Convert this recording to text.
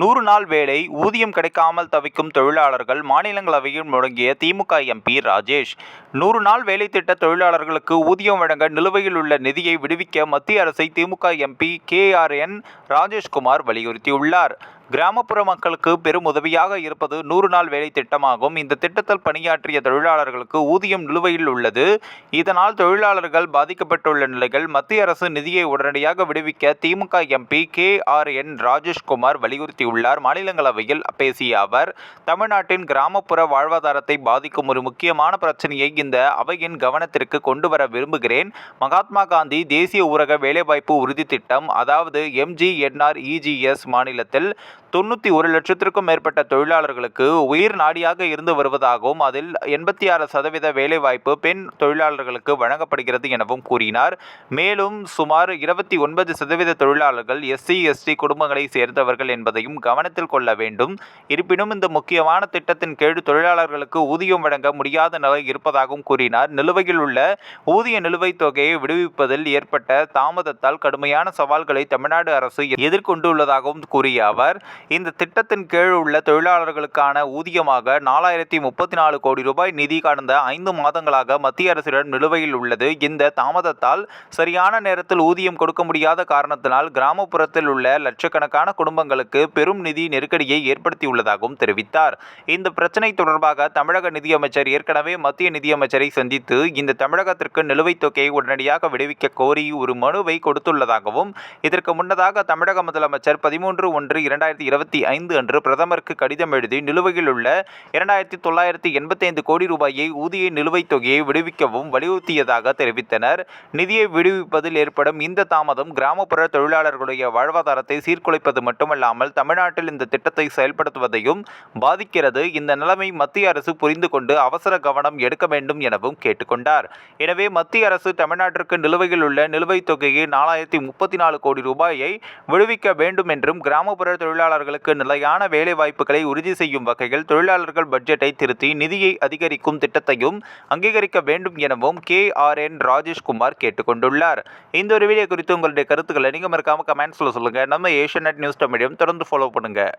நூறு நாள் வேலை ஊதியம் கிடைக்காமல் தவிக்கும் தொழிலாளர்கள் மாநிலங்களவையில் முழங்கிய திமுக எம்பி ராஜேஷ். நூறு நாள் வேலை திட்ட தொழிலாளர்களுக்கு ஊதியம் வழங்க நிலுவையில் உள்ள நிதியை விடுவிக்க மத்திய அரசை DMK MP K R N Rajeshkumar வலியுறுத்தியுள்ளார். கிராமப்புற மக்களுக்கு பெரும் உதவியாக இருப்பது நூறு நாள் வேலை திட்டமாகும். இந்த திட்டத்தில் பணியாற்றிய தொழிலாளர்களுக்கு ஊதியம் நிலுவையில் உள்ளது. இதனால் தொழிலாளர்கள் பாதிக்கப்பட்டுள்ள நிலையில் மத்திய அரசு நிதியை உடனடியாக விடுவிக்க DMK MP K R N Rajeshkumar வலியுறுத்தியுள்ளார். மாநிலங்களவையில் பேசிய அவர் தமிழ்நாட்டின் கிராமப்புற வாழ்வாதாரத்தை பாதிக்கும் ஒரு முக்கியமான பிரச்சனையை இந்த அவையின் கவனத்திற்கு கொண்டு வர விரும்புகிறேன். மகாத்மா காந்தி தேசிய ஊரக வேலைவாய்ப்பு உறுதி திட்டம் அதாவது எம்ஜிஎன்ஆர்இஜிஎஸ் மாநிலத்தில் தொண்ணூற்றி ஒரு லட்சத்திற்கும் மேற்பட்ட தொழிலாளர்களுக்கு உயிர் நாடியாக இருந்து வருவதாகவும் அதில் எண்பத்தி ஆறு சதவீத வேலைவாய்ப்பு பெண் தொழிலாளர்களுக்கு வழங்கப்படுகிறது எனவும் கூறினார். மேலும் சுமார் இருபத்தி ஒன்பது சதவீத தொழிலாளர்கள் எஸ்சி எஸ்டி குடும்பங்களை சேர்ந்தவர்கள் என்பதையும் கவனத்தில் கொள்ள வேண்டும். இருப்பினும் இந்த முக்கியமான திட்டத்தின் கீழ் தொழிலாளர்களுக்கு ஊதியம் வழங்க முடியாத நிலை இருப்பதாகவும் கூறினார். நிலுவையில் உள்ள ஊதிய நிலுவைத் தொகையை விடுவிப்பதில் ஏற்பட்ட தாமதத்தால் கடுமையான சவால்களை தமிழ்நாடு அரசு எதிர்கொண்டுள்ளதாகவும் கூறிய அவர் இந்த திட்டத்தின் கீழ் உள்ள தொழிலாளர்களுக்கான ஊதியமாக நாலாயிரத்தி முப்பத்தி நாலு கோடி ரூபாய் நிதி கடந்த ஐந்து மாதங்களாக மத்திய அரசிடம் நிலுவையில் உள்ளது. இந்த தாமதத்தால் சரியான நேரத்தில் ஊதியம் கொடுக்க முடியாத காரணத்தினால் கிராமப்புறத்தில் உள்ள லட்சக்கணக்கான குடும்பங்களுக்கு பெரும் நிதி நெருக்கடியை ஏற்படுத்தியுள்ளதாகவும் தெரிவித்தார். இந்த பிரச்சினை தொடர்பாக தமிழக நிதியமைச்சர் ஏற்கனவே மத்திய நிதியமைச்சரை சந்தித்து இந்த தமிழகத்திற்கு நிலுவைத் தொகையை உடனடியாக விடுவிக்க கோரி ஒரு மனுவை கொடுத்துள்ளதாகவும் இதற்கு முன்னதாக தமிழக முதலமைச்சர் பதிமூன்று ஒன்று இரண்டாயிரத்தி இருபத்தி ஐந்து அன்று பிரதமருக்கு கடிதம் எழுதி நிலுவையில் உள்ள இரண்டாயிரத்தி தொள்ளாயிரத்தி எண்பத்தைந்து கோடி ரூபாயை ஊதிய நிலுவைத் தொகையை விடுவிக்கவும் வலியுறுத்தியதாக தெரிவித்தனர். நிதியை விடுவிப்பதில் ஏற்படும் இந்த தாமதம் கிராமப்புற தொழிலாளர்களுடைய வாழ்வாதாரத்தை சீர்குலைப்பது மட்டுமல்லாமல் தமிழ்நாட்டில் இந்த திட்டத்தை செயல்படுத்துவதையும் பாதிக்கிறது. இந்த நிலைமை மத்திய அரசு புரிந்து கொண்டு அவசர கவனம் எடுக்க வேண்டும் எனவும் கேட்டுக்கொண்டார். எனவே மத்திய அரசு தமிழ்நாட்டிற்கு நிலுவையில் உள்ள நிலுவைத் தொகையை நாலாயிரத்தி முப்பத்தி நாலு கோடி ரூபாயை விடுவிக்க வேண்டும் என்றும் கிராமப்புற தொழிலாளர்களுக்கு நிலையான வேலைவாய்ப்புகளை உறுதி செய்யும் வகையில் தொழிலாளர்கள் பட்ஜெட்டை திருத்தி நிதியை அதிகரிக்கும் திட்டத்தையும் அங்கீகரிக்க வேண்டும் எனவும் கே ஆர் என் ராஜேஷ்குமார் கேட்டுக்கொண்டுள்ளார். இந்த ஒரு வீடியோ குறித்து உங்களுடைய கருத்துக்களை நீங்கள் மறக்காமல் கமெண்ட்ஸில் சொல்லுங்கள் நம்ம ஏஷியநெட் நியூஸ் தமிழையும் தொடர்ந்து ஃபாலோ பண்ணுங்கள்